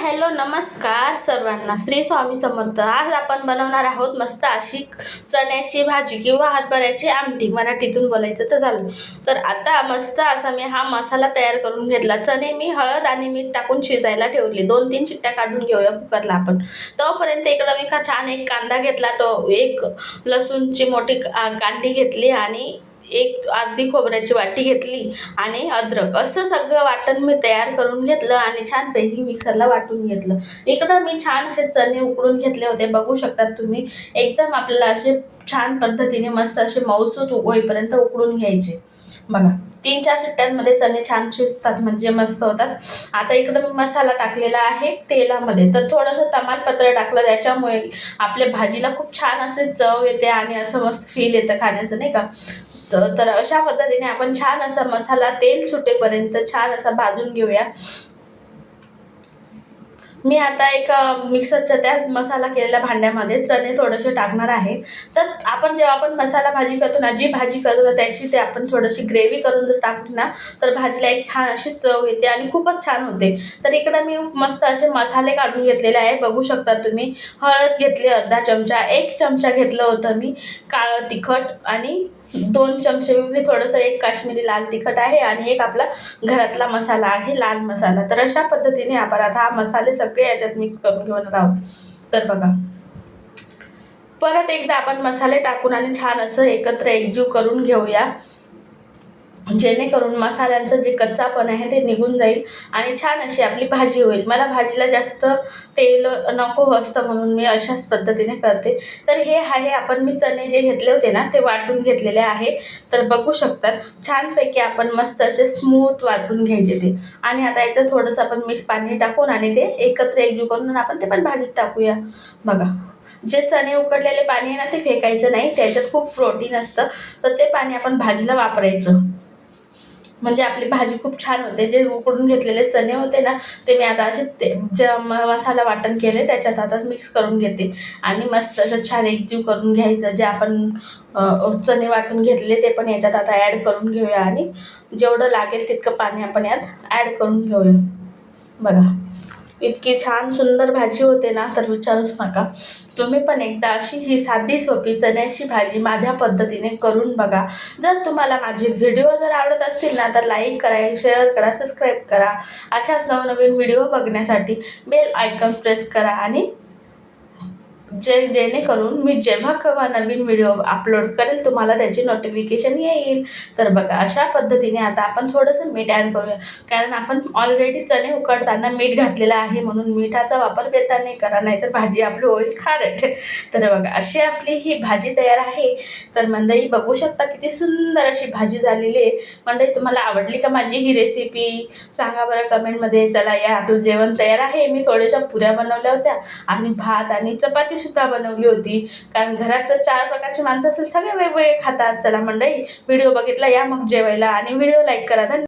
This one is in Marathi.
हॅलो नमस्कार सर्वांना. श्री स्वामी समर्थ. आज आपण बनवणार आहोत मस्त अशी चण्याची भाजी किंवा हातभऱ्याची आमटी. मराठीतून बोलायचं तर झालं. तर आता मस्त असा मी हा मसाला तयार करून घेतला. चणे मी हळद आणि मीठ टाकून शिजायला ठेवली. दोन तीन चिट्ट्या काढून घेऊया कुकरला आपण. तोपर्यंत इकडं मी का छान एक कांदा घेतला. तो एक लसूणची मोठी कांडी घेतली आणि एक अर्धी खोबऱ्याची वाटी घेतली आणि अद्रक असं सगळं वाटण मी तयार करून घेतलं आणि छानपैकी मिक्सरला वाटून घेतलं. इकडं मी छान असे चणे उकडून घेतले होते. बघू शकतात तुम्ही एकदम आपल्याला असे छान पद्धतीने मस्त असे मऊसूत होईपर्यंत उकडून घ्यायचे. बघा तीन चार शिट्ट्यांमध्ये चणे छान शिजतात म्हणजे मस्त होतात. आता इकडं मी मसाला टाकलेला आहे तेलामध्ये. तर थोडंसं तमालपत्र टाकलं त्याच्यामुळे आपल्या भाजीला खूप छान असे चव येते आणि असं मस्त फील येतं खाण्याचं नाही का? तर तर अशा पद्धतीने आपण छान असा मसाला तेल सुटेपर्यंत छान असा भाजून घेऊया. मी आता एक मिक्सरच्या त्या मसाला केलेल्या भांड्यामध्ये चणे थोडेसे टाकणार आहे. तर आपण जेव्हा आपण मसाला भाजी करतो ना जी भाजी करतो ना त्याची ते आपण थोडीशी ग्रेव्ही करून जर टाकली ना तर भाजीला एक छान अशी चव येते आणि खूपच छान होते. तर इकडं मी मस्त असे मसाले काढून घेतलेले आहे. बघू शकता तुम्ही हळद घेतली अर्धा चमचा एक चमचा घेतलं होतं मी काळं तिखट आणि दोन चमचे मी थोडंसं एक काश्मीरी लाल तिखट आहे आणि एक आपला घरातला मसाला आहे लाल मसाला. तर अशा पद्धतीने आपण आता हा मसाले सगळे सगळे याच्यात मिक्स करून घेऊन राहू. तर बघा. परत एकदा आपण मसाले टाकून आणि छान असं एकत्र एकजीव करून घेऊया. जेणेकरून मसाल्यांचं जे कच्चापण आहे ते निघून जाईल आणि छान अशी आपली भाजी होईल. मला भाजीला जास्त तेल नको असतं म्हणून मी अशाच पद्धतीने करते. तर हे आहे आपण मी चणे जे घेतले होते ना ते वाटून घेतलेले आहे. तर बघू शकतात छानपैकी आपण मस्त असे स्मूथ वाटून घ्यायचे ते. आणि आता याचं थोडंसं आपण मीठ पाणी टाकून आणि ते एकत्र एकजीव करून आपण ते पण भाजीत टाकूया. बघा जे चणे उकडलेले पाणी आहे ना ते फेकायचं नाही. त्याच्यात खूप प्रोटीन असतं. तर ते पाणी आपण भाजीला वापरायचं. म्हणजे आपली भाजी खूप छान होते. जे उकडून घेतलेले चणे होते ना ते मी आता असे ते जे म मसाला वाटण केले त्याच्यात आता मिक्स करून घेते. आणि मस्त असं छान एकजीव करून घ्यायचं. जे आपण चणे वाटून घेतले ते पण याच्यात आता ॲड करून घेऊया. आणि जेवढं लागेल तितकं पाणी आपण यात ॲड करून घेऊया. बघा. इतकी छान सुंदर भाजी होते ना तर विचारूच नका. तुम्ही पण एकदा अशी ही साधी सोपी चण्याची भाजी माझ्या पद्धतीने करून बघा. जर तुम्हाला माझे व्हिडिओ जर आवडत असतील ना तर लाईक करा शेअर करा सबस्क्राईब करा. अशाच नवनवीन व्हिडिओ बघण्यासाठी बेल आयकॉन प्रेस करा आणि जे जेणेकरून मी जेव्हा केव्हा नवीन व्हिडिओ अपलोड करेल तुम्हाला त्याची नोटिफिकेशन येईल. तर बघा अशा पद्धतीने आता आपण थोडंसं मीठ ॲड करूया. कारण आपण ऑलरेडी चणे उकडताना मीठ घातलेलं आहे म्हणून मिठाचा वापर बेताने करा नाहीतर भाजी आपली होईल खारट. तर बघा अशी आपली ही भाजी तयार आहे. तर मंडई बघू शकता किती सुंदर अशी भाजी झालेली आहे. मंडई तुम्हाला आवडली का माझी ही रेसिपी सांगा बरं कमेंटमध्ये चला या आपलं जेवण तयार आहे. मी थोड्याशा पुऱ्या बनवल्या होत्या. आणि भात आणि चपाती सुद्धा बनवली होती. कारण घराचं चार प्रकारची माणसं असेल सगळे वेगवेगळे खातात. चला मंडळी व्हिडिओ बघितला या मग जेवायला आणि व्हिडिओ लाईक करा. धन्यवाद.